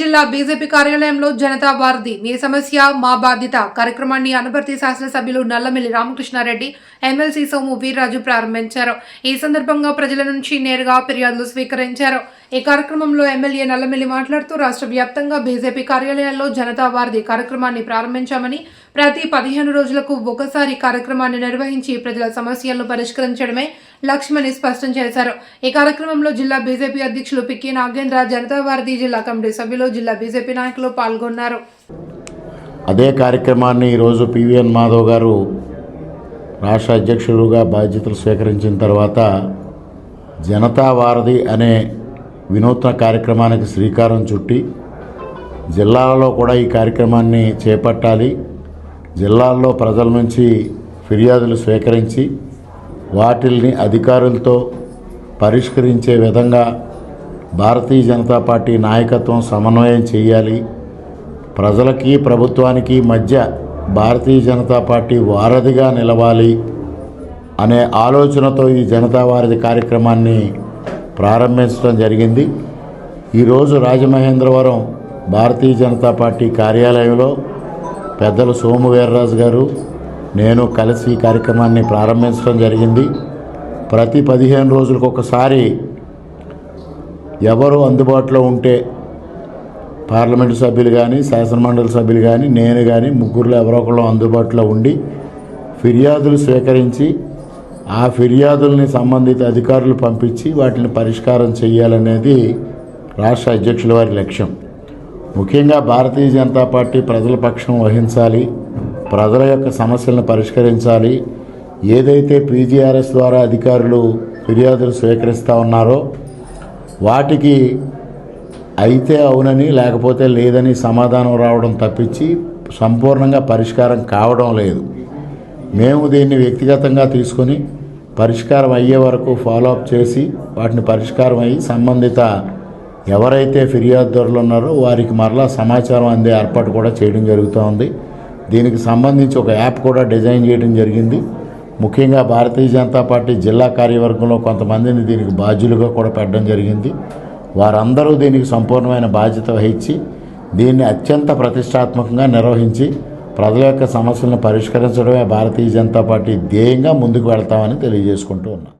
జిల్లా బీజేపీ కార్యాలయంలో జనతా వారధి మీ సమస్య మా బాధ్యత కార్యక్రమాన్ని అనపర్తి శాసనసభ్యులు నల్లమిల్లి రామకృష్ణారెడ్డి ఎమ్మెల్సీ సోము వీర్రాజు ప్రారంభించారు. ఈ సందర్భంగా ప్రజల నుంచి నేరుగా ఫిర్యాదులు స్వీకరించారు. ఈ కార్యక్రమంలో ఎమ్మెల్యే నల్లమిల్లి మాట్లాడుతూ రాష్ట్ర వ్యాప్తంగా బీజేపీ కార్యాలయాల్లో జనతా వారధి కార్యక్రమాన్ని ప్రారంభించామని ప్రతి పదిహేను రోజులకు ఒకసారి కార్యక్రమాన్ని నిర్వహించి ప్రజల సమస్యలను పరిష్కరించడమే లక్ష్యమని స్పష్టం చేశారు. ఈ కార్యక్రమంలో జిల్లా బీజేపీ అధ్యక్షులు పిక్కి నాగేంద్ర జనతా వారధి జిల్లా కమిటీ సభ్యులు జిల్లా బీజేపీ నాయకులు పాల్గొన్నారు. అదే కార్యక్రమాన్ని ఈరోజు పివిఎన్ మాధవ్ గారు రాష్ట్ర అధ్యక్షులుగా బాధ్యతలు స్వీకరించిన తర్వాత జనతా వారధి అనే వినూత్న కార్యక్రమానికి శ్రీకారం చుట్టి జిల్లాలలో కూడా ఈ కార్యక్రమాన్ని చేపట్టాలి. జిల్లాల్లో ప్రజల నుంచి ఫిర్యాదులు స్వీకరించి వాటిల్ని అధికారులతో పరిష్కరించే విధంగా భారతీయ జనతా పార్టీ నాయకత్వం సమన్వయం చేయాలి. ప్రజలకి ప్రభుత్వానికి మధ్య భారతీయ జనతా పార్టీ వారధిగా నిలవాలి అనే ఆలోచనతో ఈ జనతా వారధి కార్యక్రమాన్ని ప్రారంభించడం జరిగింది. ఈరోజు రాజమహేంద్రవరం భారతీయ జనతా పార్టీ కార్యాలయంలో పెద్దలు సోము వీర్రాజు గారు నేను కలిసి ఈ కార్యక్రమాన్ని ప్రారంభించడం జరిగింది. ప్రతి పదిహేను రోజులకు ఒకసారి ఎవరు అందుబాటులో ఉంటే పార్లమెంటు సభ్యులు కానీ శాసనమండలి సభ్యులు కానీ నేను కానీ ముగ్గురులో ఎవరో ఒకళ్ళు అందుబాటులో ఉండి ఫిర్యాదులు స్వీకరించి ఆ ఫిర్యాదుల్ని సంబంధిత అధికారులు పంపించి వాటిని పరిష్కారం చేయాలనేది రాష్ట్ర అధ్యక్షుల వారి లక్ష్యం. ముఖ్యంగా భారతీయ జనతా పార్టీ ప్రజల పక్షం వహించాలి ప్రజల యొక్క సమస్యలను పరిష్కరించాలి. ఏదైతే పీజీఆర్ఎస్ ద్వారా అధికారులు ఫిర్యాదులు స్వీకరిస్తూ ఉన్నారో వాటికి అయితే అవునని లేకపోతే లేదని సమాధానం రావడం తప్పించి సంపూర్ణంగా పరిష్కారం కావడం లేదు. మేము దీన్ని వ్యక్తిగతంగా తీసుకొని పరిష్కారం అయ్యే వరకు ఫాలోఅప్ చేసి వాటిని పరిష్కారం అయ్యి సంబంధిత ఎవరైతే ఫిర్యాదుదారులు ఉన్నారో వారికి మరలా సమాచారం అందే ఏర్పాటు కూడా చేయడం జరుగుతూ ఉంది. దీనికి సంబంధించి ఒక యాప్ కూడా డిజైన్ చేయడం జరిగింది. ముఖ్యంగా భారతీయ జనతా పార్టీ జిల్లా కార్యవర్గంలో కొంతమందిని దీనికి బాధ్యులుగా కూడా పెట్టడం జరిగింది. వారందరూ దీనికి సంపూర్ణమైన బాధ్యత వహించి దీన్ని అత్యంత ప్రతిష్టాత్మకంగా నిర్వహించి ప్రజల యొక్క సమస్యలను పరిష్కరించడమే భారతీయ జనతా పార్టీ ధ్యేయంగా ముందుకు వెళ్తామని తెలియజేసుకుంటూ ఉన్నా.